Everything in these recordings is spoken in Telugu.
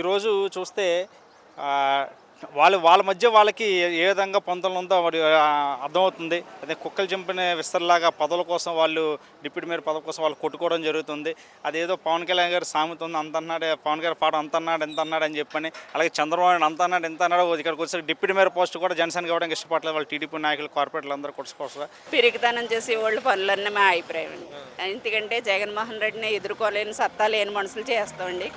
ఈరోజు చూస్తే వాళ్ళు వాళ్ళ వాళ్ళ మధ్య వాళ్ళకి ఏ విధంగా పొంతలు ఉందో మరి అర్థమవుతుంది. అదే కుక్కలు చంపిన విస్తరలాగా పదవుల కోసం వాళ్ళు డిప్యూటీ మేయర్ పదవి కోసం వాళ్ళు కొట్టుకోవడం జరుగుతుంది. అదేదో పవన్ కళ్యాణ్ గారు సామెత ఉంది అంత అన్నాడు పవన్ గారు పాట అంత అన్నాడు ఎంత అన్నాడు అని చెప్పని అలాగే చంద్రబాబు నాయుడు అంత అన్నాడు ఎంత అన్నాడు ఇక్కడికి వచ్చి డిప్యూటీ మేయర్ పోస్ట్ కూడా జనసేనకి ఇవ్వడానికి ఇష్టపడలేదు. వాళ్ళు టీడీపీ నాయకులు కార్పొరేట్లు అందరూ కొట్టుకోవచ్చు పిరికితనం చేసే వాళ్ళు పనులన్నీ మా అభిప్రాయం అండి. ఎందుకంటే జగన్మోహన్ రెడ్డిని ఎదుర్కోలేని సత్తా లేని మనుషులు చేస్తామండి.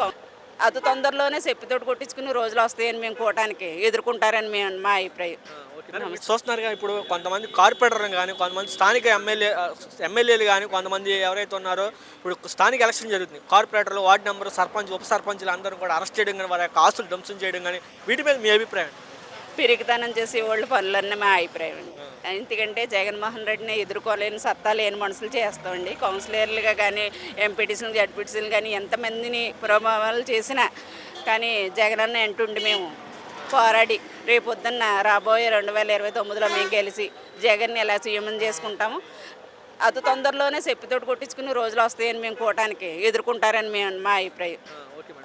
అతి తొందరలోనే చెప్పితోటి కొట్టించుకుని రోజులు వస్తాయని మేము కోటానికి ఎదుర్కొంటారని మేము మా అభిప్రాయం. చూస్తున్నారు చూస్తున్నారుగా ఇప్పుడు కొంతమంది కార్పొరేటర్ కానీ కొంతమంది స్థానిక ఎమ్మెల్యే ఎమ్మెల్యేలు కానీ కొంతమంది ఎవరైతే ఉన్నారో ఇప్పుడు స్థానిక ఎలక్షన్ జరుగుతుంది. కార్పొరేటర్లు వార్డు నెంబర్ సర్పంచ్ ఉప సర్పంచ్లు అందరూ కూడా అరెస్ట్ చేయడం కానీ వారి యొక్క ఆస్తులు ధ్వంసం చేయడం కానీ వీటి మీద మీ అభిప్రాయం పిరికితనం చేసే వాళ్ళు పనులన్నీ మా అభిప్రాయం అండి. ఎందుకంటే జగన్మోహన్ రెడ్డిని ఎదుర్కోలేని సత్తా లేని మనుషులు చేస్తామండి కౌన్సిలర్లుగా కానీ ఎంపీటీసీలు జడ్పీటీసీలు కానీ ఎంతమందిని ప్రభావాలు చేసినా కానీ జగనన్న ఎంటుండి మేము పోరాడి రేపొద్దున్న రాబోయే రెండు వేల ఇరవై తొమ్మిదిలో మేము గెలిచి జగన్ని ఎలా సీఎం చేసుకుంటాము. అతి తొందరలోనే చెప్పితోటి కొట్టించుకుని రోజులు వస్తాయని మేము కూటానికి ఎదుర్కొంటారని మేము మా అభిప్రాయం.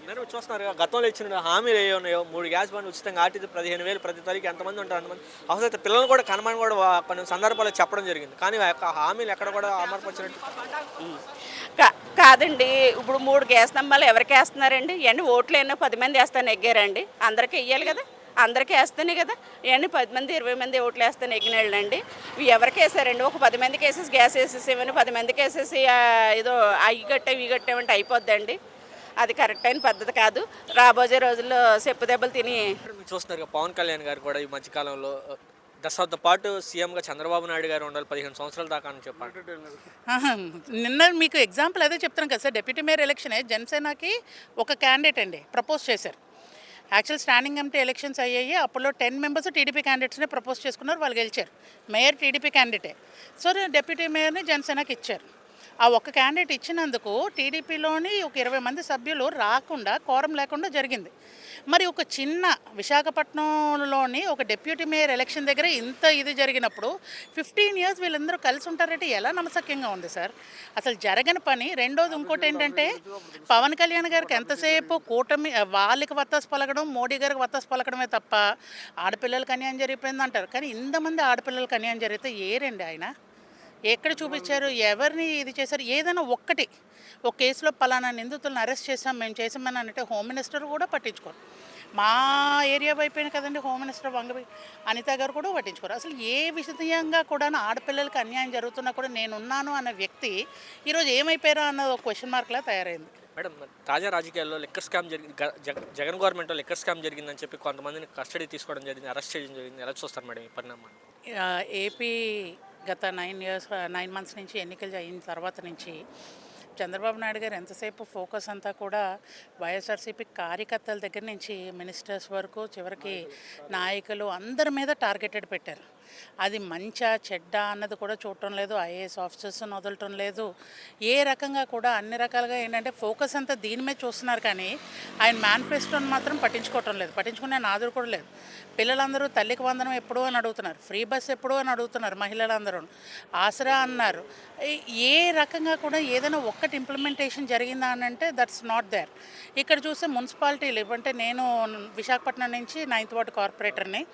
అందరూ చూస్తున్నారు గతంలో ఇచ్చిన హామీలు ఏ ఉన్నాయో మూడు గ్యాస్ బండ్ ఉచితంగా ఆర్టీసీ పదిహేను వేలు ప్రతి తల్లికి ఎంతమంది ఉంటారు అంతమంది. అవసరమైతే పిల్లలు కూడా కనమని కూడా కొన్ని సందర్భాల్లో చెప్పడం జరిగింది. కానీ ఆ యొక్క హామీలు ఎక్కడ కూడా అమర్పరిచినట్టు కా- కాదండి. ఇప్పుడు మూడు గ్యాస్ స్తంభాలు ఎవరికి వేస్తున్నారండి? ఇవన్నీ ఓట్లు ఎన్నో పది మంది వేస్తాను ఎగ్గారండి అందరికీ వెయ్యాలి కదా? అందరికీ వేస్తేనే కదా? ఇవన్నీ పది మంది ఇరవై మంది ఓట్లు వేస్తాను ఎగ్గినాళ్ళండి ఇవి ఎవరికి వేసారండి? ఒక పది మందికి వేసేసి గ్యాస్ వేసేసి ఇవన్నీ పది మందికి వేసేసి ఏదో అవి కట్టే ఇవి కట్టేమంటే అయిపోద్దండి. అది కరెక్ట్ అయిన పద్ధతి కాదు. రాబోయే రోజుల్లో చెప్పు దెబ్బలు తిని చూస్తున్నారు పవన్ కళ్యాణ్ గారు కూడా ఈ మధ్యకాలంలో దశాబ్ద పాటు సీఎంగా చంద్రబాబు నాయుడు గారు ఉండాలి పదిహేను సంవత్సరాల దాకా అని చెప్పారు. నిన్న మీకు ఎగ్జాంపుల్ అదే చెప్తున్నాను కదా సార్. డిప్యూటీ మేయర్ ఎలక్షనే జనసేనకి ఒక క్యాండిడేట్ అండి ప్రపోజ్ చేశారు. యాక్చువల్ స్టాండింగ్ కమిటీ ఎలక్షన్స్ అయ్యాయి అప్పుడు టెన్ మెంబర్స్ టీడీపీ క్యాండిడేట్స్నే ప్రపోజ్ చేసుకున్నారు వాళ్ళు గెలిచారు. మేయర్ టీడీపీ క్యాండిడేటే సో డెప్యూటీ మేయర్ని జనసేనకి ఇచ్చారు. ఆ ఒక్క క్యాండిడేట్ ఇచ్చినందుకు టీడీపీలోని ఒక ఇరవై మంది సభ్యులు రాకుండా కోరం లేకుండా జరిగింది. మరి ఒక చిన్న విశాఖపట్నంలోని ఒక డిప్యూటీ మేయర్ ఎలక్షన్ దగ్గర ఇంత ఇది జరిగినప్పుడు ఫిఫ్టీన్ ఇయర్స్ వీళ్ళందరూ కలిసి ఉంటారంటే? ఎలా నమసక్యంగా ఉంది సార్? అసలు జరగని పని. రెండోది ఇంకోటి ఏంటంటే పవన్ కళ్యాణ్ గారికి ఎంతసేపు కూటమి వాళ్ళకి వత్తాసు పలకడం మోడీ గారికి వత్తాసు పలకడమే తప్ప ఆడపిల్లలకి అన్యాయం జరిగిపోయింది అంటారు కానీ ఇంతమంది ఆడపిల్లలకి అన్యాయం జరిగితే ఏరండి ఆయన? ఎక్కడ చూపించారు? ఎవరిని ఇది చేశారు? ఏదైనా ఒక్కటి. ఒక కేసులో పలానా నిందితులను అరెస్ట్ చేసాం మేము చేసామని అంటే హోమ్ మినిస్టర్ కూడా పట్టించుకోరు. మా ఏరియా వైపోయిన కదండి హోమ్ మినిస్టర్ వంగ అనిత గారు కూడా పట్టించుకోరు. అసలు ఏ విషయంగా కూడా ఆడపిల్లలకి అన్యాయం జరుగుతున్నా కూడా నేనున్నాను అన్న వ్యక్తి ఈరోజు ఏమైపోయారో అన్న ఒక క్వశ్చన్ మార్క్లా తయారైంది. మేడం తాజా రాజకీయాల్లో లిక్కర్ స్కామ్ జరిగింది గ- జగ- జగన్ గవర్నమెంట్లో లిక్కర్ స్కామ్ జరిగిందని చెప్పి కొంతమందిని కస్టడీ తీసుకోవడం జరిగింది అరెస్ట్ చేయడం జరిగింది. ఎలా చూస్తారు మేడం ఈ పరిణామాన్ని? ఏపీ గత నైన్ ఇయర్స్ నైన్ మంత్స్ నుంచి ఎన్నికలు అయిన తర్వాత నుంచి చంద్రబాబు నాయుడు గారు ఎంతసేపు ఫోకస్ అంతా కూడా వైఎస్ఆర్సీపీ కార్యకర్తల దగ్గర నుంచి మినిస్టర్స్ వరకు చివరికి నాయకులు అందరి మీద టార్గెటెడ్ పెట్టారు. అది మంచా చెడ్డ అన్నది కూడా చూడటం లేదు ఐఏఎస్ ఆఫీసర్స్ని వదలటం లేదు. ఏ రకంగా కూడా అన్ని రకాలుగా ఏంటంటే ఫోకస్ అంతా దీని మీద చూస్తున్నారు కానీ ఆయన మేనిఫెస్టోని మాత్రం పట్టించుకోవటం లేదు. పట్టించుకునే నాదుడు కూడా లేదు. పిల్లలందరూ తల్లికి వందనం ఎప్పుడు అని అడుగుతున్నారు. ఫ్రీ బస్ ఎప్పుడు అని అడుగుతున్నారు మహిళలందరూ. ఆసరా అన్నారు. ఏ- రకంగా కూడా ఏదైనా ఒక్కటి ఇంప్లిమెంటేషన్ జరిగిందా అని అంటే దట్స్ నాట్ దేర్ ఇక్కడ చూస్తే మున్సిపాలిటీలు అంటే నేను విశాఖపట్నం నుంచి నైన్త్ వార్డ్ కార్పొరేటర్ని.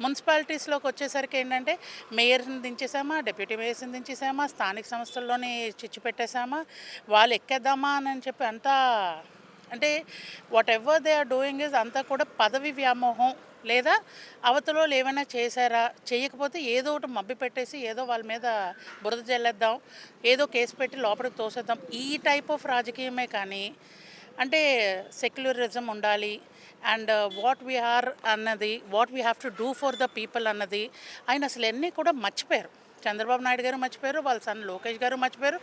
మున్సిపాలిటీస్లోకి వచ్చేసరికి ఏంటంటే మేయర్ని దించేసామా డిప్యూటీ మేయర్స్ని దించేసామా స్థానిక సంస్థల్లోని చిచ్చు పెట్టేసామా వాళ్ళు ఎక్కేద్దామా అని చెప్పి అంతా అంటే whatever they are doing is అంతా కూడా పదవి వ్యామోహం లేదా అవతలో ఏమైనా చేశారా చేయకపోతే ఏదో ఒకటి మబ్బి పెట్టేసి ఏదో వాళ్ళ మీద బురద జల్లేద్దాం ఏదో కేసు పెట్టి లోపలికి తోసేద్దాం. ఈ టైప్ ఆఫ్ రాజకీయమే కానీ అంటే సెక్యులరిజం ఉండాలి అండ్ వాట్ వీఆర్ అన్నది what we have to do for the people అన్నది ఆయన అసలు అన్నీ కూడా మర్చిపోయారు. చంద్రబాబు నాయుడు గారు మర్చిపోయారు వాళ్ళ సన్ లోకేష్ గారు మర్చిపోయారు.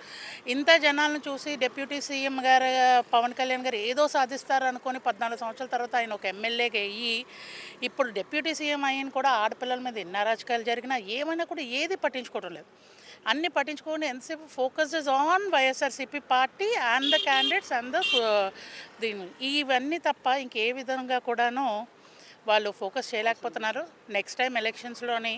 ఇంత జనాలను చూసి డిప్యూటీ సీఎం గారు పవన్ కళ్యాణ్ గారు ఏదో సాధిస్తారు అనుకొని పద్నాలుగు సంవత్సరాల తర్వాత ఆయన ఒక ఎమ్మెల్యేగా అయ్యి ఇప్పుడు డిప్యూటీ సీఎం అయిన కూడా ఆడపిల్లల మీద ఎన్ని అరాచకాలు జరిగినా ఏమైనా కూడా ఏది పట్టించుకోవడం లేదు. అన్ని పట్టించుకోండి ఎంతసేపు focus is on YSRCP party and the candidates and the దీని ఇవన్నీ తప్ప ఇంకే విధంగా కూడాను వాళ్ళు ఫోకస్ చేయలేకపోతున్నారు. నెక్స్ట్ టైం ఎలక్షన్స్లోని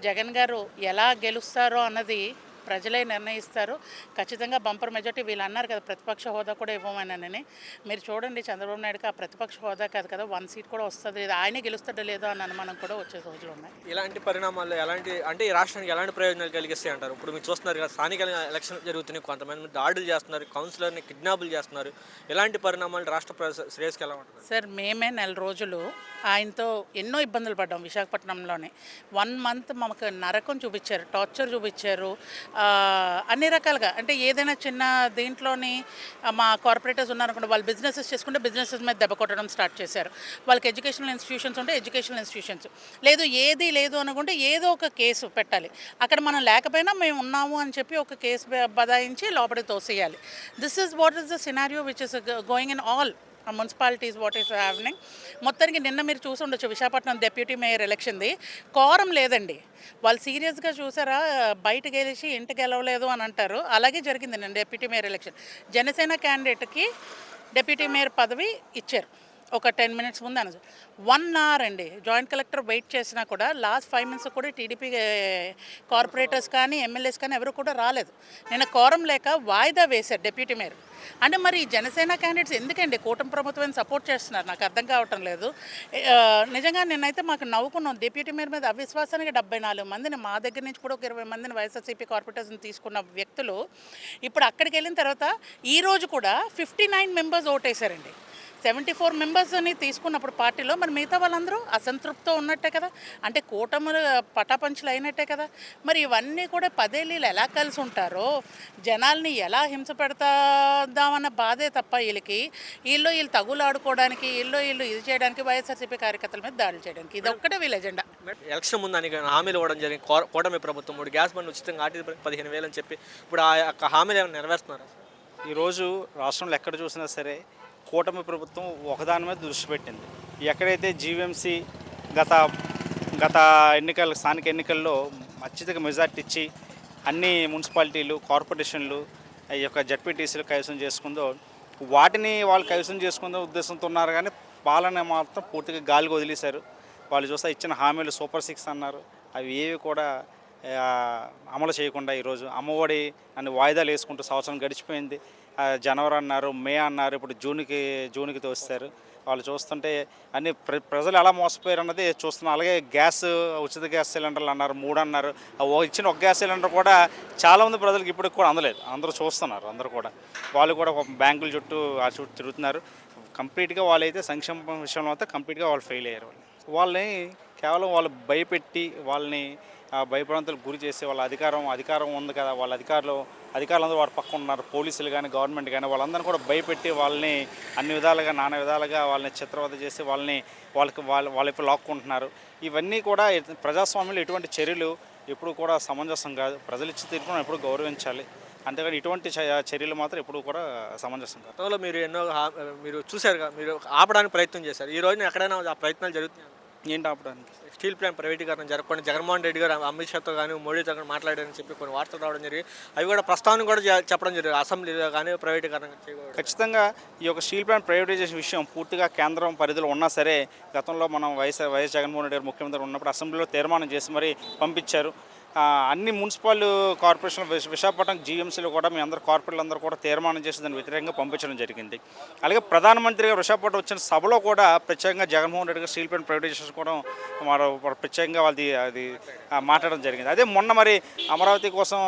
జగన్ గారు ఎలా గెలుస్తారో అన్నది ప్రజలే నిర్ణయిస్తారు. ఖచ్చితంగా బంపర్ మెజార్టీ వీళ్ళు అన్నారు కదా ప్రతిపక్ష హోదా కూడా ఇవ్వమని మీరు చూడండి చంద్రబాబు నాయుడుకి ఆ ప్రతిపక్ష హోదా కాదు కదా వన్ సీట్ కూడా వస్తుంది. ఆయనే గెలుస్తాడో లేదో అని అనుమానం కూడా వచ్చే రోజులు ఉన్నాయి. ఇలాంటి పరిణామాలు ఎలాంటి అంటే ఈ రాష్ట్రానికి ఎలాంటి ప్రయోజనాలు కలిగిస్తాయి అంటారు? ఇప్పుడు మీరు చూస్తున్నారు కదా స్థానిక ఎలక్షన్ జరుగుతున్నాయి. కొంతమంది దాడులు చేస్తున్నారు కౌన్సిలర్ని కిడ్నాపులు చేస్తున్నారు. ఎలాంటి పరిణామాలు రాష్ట్ర శ్రేయస్కి ఎలా ఉంటుంది? సార్ మేమే నెల రోజులు ఆయనతో ఎన్నో ఇబ్బందులు పడ్డాం విశాఖపట్నంలోనే. వన్ మంత్ మాకు నరకం చూపించారు టార్చర్ చూపించారు. అన్ని రకాలుగా. అంటే ఏదైనా చిన్న దీంట్లోని మా కార్పొరేటర్స్ ఉన్నారనుకోండి వాళ్ళు బిజినెసెస్ చేసుకుంటే బిజినెసెస్ మీద దెబ్బ కొట్టడం స్టార్ట్ చేశారు. వాళ్ళకి ఎడ్యుకేషనల్ ఇన్స్టిట్యూషన్స్ ఉంటే ఎడ్యుకేషనల్ ఇన్స్టిట్యూషన్స్. లేదు ఏది లేదు అనుకుంటే ఏదో ఒక కేసు పెట్టాలి. అక్కడ మనం లేకపోయినా మేము ఉన్నాము అని చెప్పి ఒక కేసు బదాయించి లోపలికి తోసేయాలి. This is what is the scenario which is going in all municipalities what is happening మొత్తానికి నిన్న మీరు చూసి ఉండొచ్చు విశాఖపట్నం డెప్యూటీ మేయర్ ఎలక్షన్ది కోరం లేదండి. వాళ్ళు సీరియస్గా చూసారా బయట గెలిచి ఇంటికి గెలవలేదు అని అంటారు. అలాగే జరిగింది నేను డెప్యూటీ మేయర్ ఎలక్షన్ జనసేన క్యాండిడేట్కి డెప్యూటీ మేయర్ పదవి ఇచ్చారు. ఒక టెన్ మినిట్స్ ముందు అనొచ్చు. వన్ అవర్ అండి. జాయింట్ కలెక్టర్ వెయిట్ చేసినా కూడా లాస్ట్ ఫైవ్ మినిట్స్ కూడా టీడీపీ కార్పొరేటర్స్ కానీ ఎమ్మెల్యేస్ కానీ ఎవరు కూడా రాలేదు. నిన్న కోరం లేక వాయిదా వేశారు డిప్యూటీ మేయర్. అంటే మరి జనసేన క్యాండిడేట్స్ ఎందుకండి కూటమి ప్రభుత్వాన్ని సపోర్ట్ చేస్తున్నారు? నాకు అర్థం కావటం లేదు. నిజంగా నేనైతే మాకు నవ్వుకున్నాం. డిప్యూటీ మేయర్ మీద అవిశ్వాసానికి డెబ్బై నాలుగు మందిని మా దగ్గర నుంచి కూడా ఒక ఇరవై మందిని వైఎస్ఆర్సీపీ కార్పొరేటర్స్ని తీసుకున్న వ్యక్తులు ఇప్పుడు అక్కడికి వెళ్ళిన తర్వాత ఈ రోజు కూడా ఫిఫ్టీ నైన్ మెంబర్స్ ఓటేశారండి సెవెంటీ ఫోర్ మెంబర్స్ని తీసుకున్నప్పుడు పార్టీలో మరి మిగతా వాళ్ళందరూ అసంతృప్తితో ఉన్నట్టే కదా? అంటే కూటములు పటాపంచులు అయినట్టే కదా? మరి ఇవన్నీ కూడా పదేళ్ళు వీళ్ళు ఎలా కలిసి ఉంటారో జనాల్ని ఎలా హింస పెడతాదామన్న బాధే తప్ప వీళ్ళకి. వీళ్ళు వీళ్ళు తగులాడుకోవడానికి వీళ్ళు వీళ్ళు ఇది చేయడానికి వైఎస్ఆర్సీపీ కార్యకర్తల మీద దాడులు చేయడానికి. ఇది ఒక్కటే వీళ్ళ ఎజెండా. ఎలక్షన్ ముందు అని హామీలు ఇవ్వడం జరిగింది. కూటమి ప్రభుత్వం మూడు గ్యాస్ బండ్లు ఉచితంగా ఆర్టీ పదిహేను వేలు అని చెప్పి. ఇప్పుడు ఆ యొక్క హామీలు ఏమైనా నెరవేరుస్తున్నారు ఈరోజు రాష్ట్రంలో ఎక్కడ చూసినా సరే కూటమి ప్రభుత్వం ఒకదాని మీద దృష్టి పెట్టింది. ఎక్కడైతే జీవీఎంసీ గత గత ఎన్నికల స్థానిక ఎన్నికల్లో అత్యధిక మెజార్టీ ఇచ్చి అన్ని మున్సిపాలిటీలు కార్పొరేషన్లు ఈ యొక్క జడ్పీటీసీలు కైవసం చేసుకుందో వాటిని వాళ్ళు కైవసం చేసుకుందో ఉద్దేశంతో ఉన్నారు కానీ పాలన మాత్రం పూర్తిగా గాలికి వదిలేశారు. వాళ్ళు చూస్తే ఇచ్చిన హామీలు సూపర్ సిక్స్ అన్నారు. అవి ఏవి కూడా అమలు చేయకుండా ఈరోజు అమ్మఒడి అని వాయిదాలు వేసుకుంటూ సంవత్సరం గడిచిపోయింది. జనవరి అన్నారు మే అన్నారు ఇప్పుడు జూన్కి జూన్కి తోస్తారు. వాళ్ళు చూస్తుంటే అన్ని ప్ర ప్రజలు ఎలా మోసపోయారు అన్నది చూస్తున్నాం. అలాగే గ్యాస్ ఉచిత గ్యాస్ సిలిండర్లు అన్నారు మూడు అన్నారు. ఇచ్చిన ఒక గ్యాస్ సిలిండర్ కూడా చాలామంది ప్రజలకు ఇప్పటికి కూడా అందలేదు. అందరూ చూస్తున్నారు అందరూ కూడా. వాళ్ళు కూడా ఒక బ్యాంకుల చుట్టూ ఆ చుట్టూ తిరుగుతున్నారు. కంప్లీట్గా వాళ్ళైతే సంక్షేమ విషయంలో అయితే కంప్లీట్గా వాళ్ళు ఫెయిల్ అయ్యారు వాళ్ళు. వాళ్ళని కేవలం వాళ్ళు భయపెట్టి వాళ్ళని ఆ, గురి చేసి వాళ్ళ అధికారం అధికారం ఉంది కదా వాళ్ళ అధికారులు అధికారులందరూ వాడు పక్కన ఉన్నారు. పోలీసులు కానీ గవర్నమెంట్ కానీ వాళ్ళందరినీ కూడా భయపెట్టి వాళ్ళని అన్ని విధాలుగా నానా విధాలుగా వాళ్ళని చిత్రవద చేసి వాళ్ళని వాళ్ళకి వాళ్ళ వాళ్ళ లాక్కుంటున్నారు. ఇవన్నీ కూడా ప్రజాస్వామ్యంలో ఇటువంటి చర్యలు ఎప్పుడు కూడా సమంజసం కాదు. ప్రజలు ఇచ్చిన తీర్పును ఎప్పుడు గౌరవించాలి. అంతేగాని ఇటువంటి చ- చర్యలు మాత్రం ఎప్పుడు కూడా సమంజసం కాదు. మీరు ఎన్నో మీరు చూశారు మీరు ఆపడానికి ప్రయత్నం చేశారు. ఈ రోజున ఎక్కడైనా ఆ ప్రయత్నాలు జరుగుతున్నాయి? ఏంటి ఆపడానికి స్టీల్ ప్లాంట్ ప్రైవేటీకరణ జరగకుండా జగన్మోహన్ రెడ్డి గారు అమిత్ షాతో కానీ మోడీతో కానీ మాట్లాడారని చెప్పి కొన్ని వార్తలు రావడం జరిగి అవి కూడా ప్రస్తావన కూడా చెప్పడం జరిగింది. అసెంబ్లీలో కానీ ప్రైవేటీకరణ ఖచ్చితంగా ఈ యొక్క స్టీల్ ప్లాంట్ ప్రైవేటైజేషన్ విషయం పూర్తిగా కేంద్రం పరిధిలో ఉన్నా సరే గతంలో మనం వైఎస్ వైఎస్ జగన్మోహన్ రెడ్డి గారు ముఖ్యమంత్రి ఉన్నప్పుడు అసెంబ్లీలో తీర్మానం చేసి మరి పంపించారు. అన్ని మున్సిపల్ కార్పొరేషన్ విశ- విశాఖపట్నం జీఎంసీలో కూడా మీ అందరు కార్పొరేట్లు అందరూ కూడా తీర్మానం చేసి దాని వ్యతిరేకంగా పంపించడం జరిగింది. అలాగే ప్రధానమంత్రి గారు విశాఖపట్నం వచ్చిన సభలో కూడా ప్రత్యేకంగా జగన్మోహన్ రెడ్డి గారు స్టీల్ ప్లాంట్ ప్రైవేటైజేషన్ కూడా మరో ప్రత్యేకంగా వాళ్ళది అది మాట్లాడడం జరిగింది. అదే మొన్న మరి అమరావతి కోసం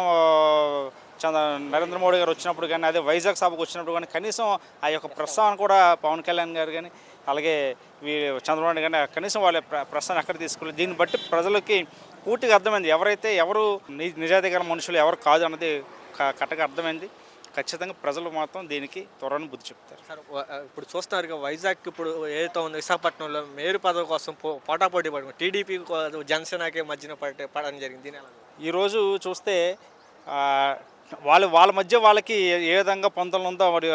చంద్ర నరేంద్ర మోడీ గారు వచ్చినప్పుడు కానీ అదే వైజాగ్ సభకు వచ్చినప్పుడు కానీ కనీసం ఆ యొక్క ప్రస్తావన కూడా పవన్ కళ్యాణ్ గారు కానీ అలాగే వీ చంద్రబాబు నాయుడు కానీ కనీసం వాళ్ళ ప్ర- ప్రస్తావన ఎక్కడ తీసుకోలేదు. దీన్ని బట్టి ప్రజలకి పూర్తిగా అర్థమైంది. ఎవరైతే ఎవరు ని- నిజాయితీ గల మనుషులు ఎవరు కాదు అన్నది కట్టగా అర్థమైంది. ఖచ్చితంగా ప్రజలు మాత్రం దీనికి త్వరను బుద్ధి చెప్తారు. సార్ ఇప్పుడు చూస్తున్నారు వైజాగ్ ఇప్పుడు ఏదైతే ఉందో విశాఖపట్నంలో మేయర్ పదవి కోసం పోటాపోటీ పడి టీడీపీ జనసేనకి మధ్యన పడే పడడం జరిగింది? ఈరోజు చూస్తే వాళ్ళు వాళ్ళ మధ్య వాళ్ళకి ఏ- విధంగా పొంతలు ఉందో మరి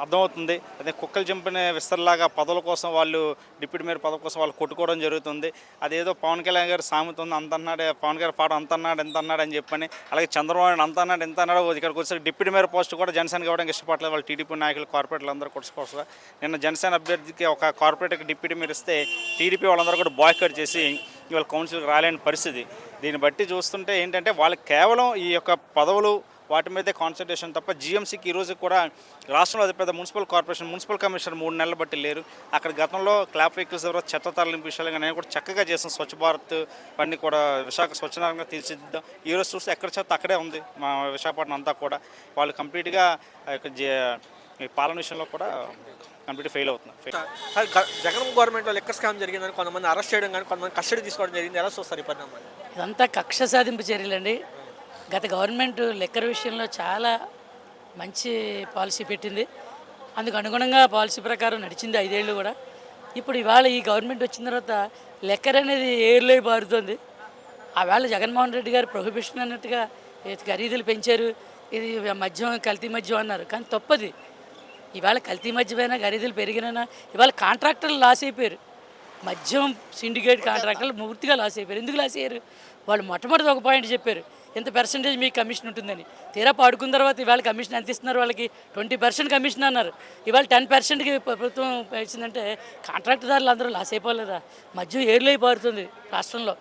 అర్థమవుతుంది. అదే కుక్కలు చంపిన విస్తరలాగా పదవుల కోసం వాళ్ళు డిప్యూటీ మేయర్ పదవి కోసం వాళ్ళు కొట్టుకోవడం జరుగుతుంది. అదేదో పవన్ కళ్యాణ్ గారు సామెత ఉంది అంత అన్నాడు పవన్ గారు పాట అంత అన్నాడు ఎంత అన్నాడు అని చెప్పని అలాగే చంద్రబాబు నాయుడు అంత అన్నాడు ఎంత అన్నాడు ఇక్కడికి వచ్చి డిప్యూటీ మేయర్ పోస్ట్ కూడా జనసేన ఇవ్వడానికి ఇష్టపడలేదు. వాళ్ళు టీడీపీ నాయకులు కార్పొరేట్లు అందరూ కొట్టుకోవచ్చు నిన్న జనసేన అభ్యర్థికి ఒక కార్పొరేట్కి డిప్యూటీ మేయర్ ఇస్తే టీడీపీ వాళ్ళందరూ కూడా బాయ్కట్ చేసి ఇవాళ కౌన్సిల్కి రాలేని పరిస్థితి. దీన్ని బట్టి చూస్తుంటే ఏంటంటే వాళ్ళు కేవలం ఈ యొక్క పదవులు వాటి మీదే కాన్సన్ట్రేషన్ తప్ప జీఎంసీకి ఈ రోజు కూడా రాష్ట్రంలో అతిపెద్ద మున్సిపల్ కార్పొరేషన్ మున్సిపల్ కమిషనర్ మూడు నెలలు బట్టి లేరు. అక్కడ గతంలో క్లాప్ వెహికల్స్ ద్వారా చెత్త తరలింపు విషయాలు కానీ కూడా చక్కగా చేసిన స్వచ్ఛ భారత్ పని కూడా విశాఖ స్వచ్ఛందంగా తీర్చిదిద్దాం. ఈ రోజు చూస్తే ఎక్కడ చెత్త అక్కడే ఉంది మా విశాఖపట్నం అంతా కూడా. వాళ్ళు కంప్లీట్గా ఆ యొక్క జే- ఈ పాలన విషయంలో కూడా కంప్లీట్ ఫెయిల్ అవుతున్నారు. సార్ జగన్ గవర్నమెంట్లో లెక్కర్ స్కామ్ జరిగిందని కొంతమంది అరెస్ట్ చేయడం కానీ కొంతమంది కస్టడీ తీసుకోవడం జరిగింది. ఎలా చూస్తారు ఈ పరిణామాలు? ఇదంతా కక్ష సాధింపు చర్యలండి. గత గవర్నమెంట్ లెక్కర్ విషయంలో చాలా మంచి పాలసీ పెట్టింది. అందుకు అనుగుణంగా పాలసీ ప్రకారం నడిచింది ఐదేళ్ళు కూడా. ఇప్పుడు ఇవాళ ఈ గవర్నమెంట్ వచ్చిన తర్వాత లెక్కర్ అనేది ఏర్లో బారుతోంది ఆ వేళ జగన్మోహన్ రెడ్డి గారు ప్రొహిబిషన్ అన్నట్టుగా ఖరీదులు పెంచారు. ఇది మద్యం కల్తీ మద్యం అన్నారు. కానీ తప్పది. ఇవాళ కల్తీ మధ్యమైన ఖరీదులు పెరిగినా ఇవాళ కాంట్రాక్టర్లు లాస్ అయిపోయారు. మద్యం సిండికేట్ కాంట్రాక్టర్లు పూర్తిగా లాస్ అయిపోయారు. ఎందుకు లాస్ అయ్యారు? వాళ్ళు మొట్టమొదటి ఒక పాయింట్ చెప్పారు. ఎంత పర్సెంటేజ్ మీకు కమిషన్ ఉంటుందని. తీరా పాడుకున్న తర్వాత ఇవాళ కమిషన్ ఎంత ఇస్తున్నారు వాళ్ళకి? ట్వంటీ పర్సెంట్ కమిషన్ అన్నారు. ఇవాళ టెన్ పర్సెంట్కి ప్రభుత్వం ఇచ్చిందంటే కాంట్రాక్టుదారులు అందరూ లాస్ అయిపోలేదా? మద్యం ఏర్లు అయిపోతుంది రాష్ట్రంలో.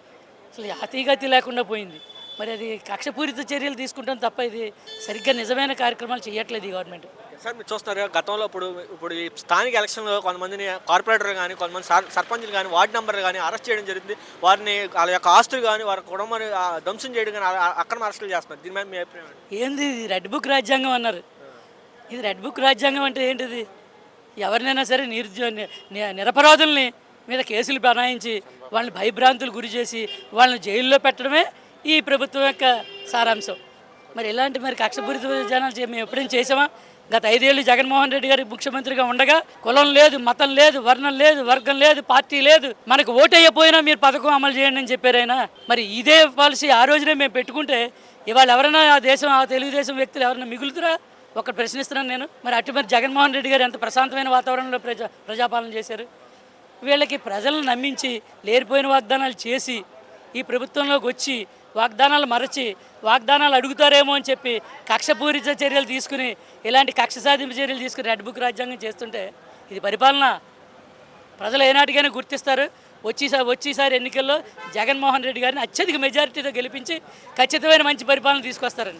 అసలు అతిగతి లేకుండా పోయింది. మరి అది కక్షపూరిత చర్యలు తీసుకుంటాం తప్ప ఇది సరిగ్గా నిజమైన కార్యక్రమాలు చేయట్లేదు ఈ గవర్నమెంట్. సార్ మీరు చూస్తున్నారు గతంలో ఇప్పుడు ఇప్పుడు ఈ స్థానిక ఎలక్షన్లో కొంతమందిని కార్పొరేటర్ కానీ కొంతమంది సర్పంచులు కానీ వార్డు మెంబర్లు కానీ అరెస్ట్ చేయడం జరుగుతుంది వారిని వాళ్ళ యొక్క ఆస్తులు కానీ వారి కుటుంబాన్ని ధ్వంసం చేయడం కానీ అక్రమ అరెస్టులు చేస్తున్నారు. దీని మీద మీ అభిప్రాయం ఏంది ఇది రెడ్ బుక్ రాజ్యాంగం అన్నారు. ఇది రెడ్ బుక్ రాజ్యాంగం అంటే ఏంటిది? ఎవరినైనా సరే నిరుద్యో నిరపరాధుల్ని మీద కేసులు బనాయించి వాళ్ళని భయభ్రాంతులు గురి చేసి వాళ్ళని జైల్లో పెట్టడమే ఈ ప్రభుత్వం యొక్క సారాంశం. మరి ఇలాంటి మరి కక్షపూరిత జనాలు మేము ఎప్పుడైనా చేసామా గత ఐదేళ్ళు జగన్మోహన్ రెడ్డి గారు ముఖ్యమంత్రిగా ఉండగా కులం లేదు మతం లేదు వర్ణం లేదు వర్గం లేదు పార్టీ లేదు. మనకు ఓటయ్యపోయినా మీరు పథకం అమలు చేయండి అని చెప్పారైనా మరి ఇదే పాలసీ ఆ రోజునే మేము పెట్టుకుంటే ఇవాళ ఎవరైనా ఆ దేశం ఆ తెలుగుదేశం వ్యక్తులు ఎవరైనా మిగులుతురా? ఒకటి ప్రశ్నిస్తున్నాను నేను. మరి అటు మరి జగన్మోహన్ రెడ్డి గారు ఎంత ప్రశాంతమైన వాతావరణంలో ప్రజా ప్రజాపాలన చేశారు? వీళ్ళకి ప్రజలను నమ్మించి లేరిపోయిన వాగ్దానాలు చేసి ఈ ప్రభుత్వంలోకి వచ్చి వాగ్దానాలు మరచి వాగ్దానాలు అడుగుతారేమో అని చెప్పి కక్షపూరిత చర్యలు తీసుకుని ఇలాంటి కక్ష సాధింపు చర్యలు తీసుకుని రెడ్ బుక్ రాజ్యాంగం చేస్తుంటే ఇది పరిపాలన ప్రజలు ఏనాటికైనా గుర్తిస్తారు. వచ్చేసారి వచ్చేసారి ఎన్నికల్లో జగన్మోహన్ రెడ్డి గారిని అత్యధిక మెజారిటీతో గెలిపించి ఖచ్చితమైన మంచి పరిపాలన తీసుకొస్తారని.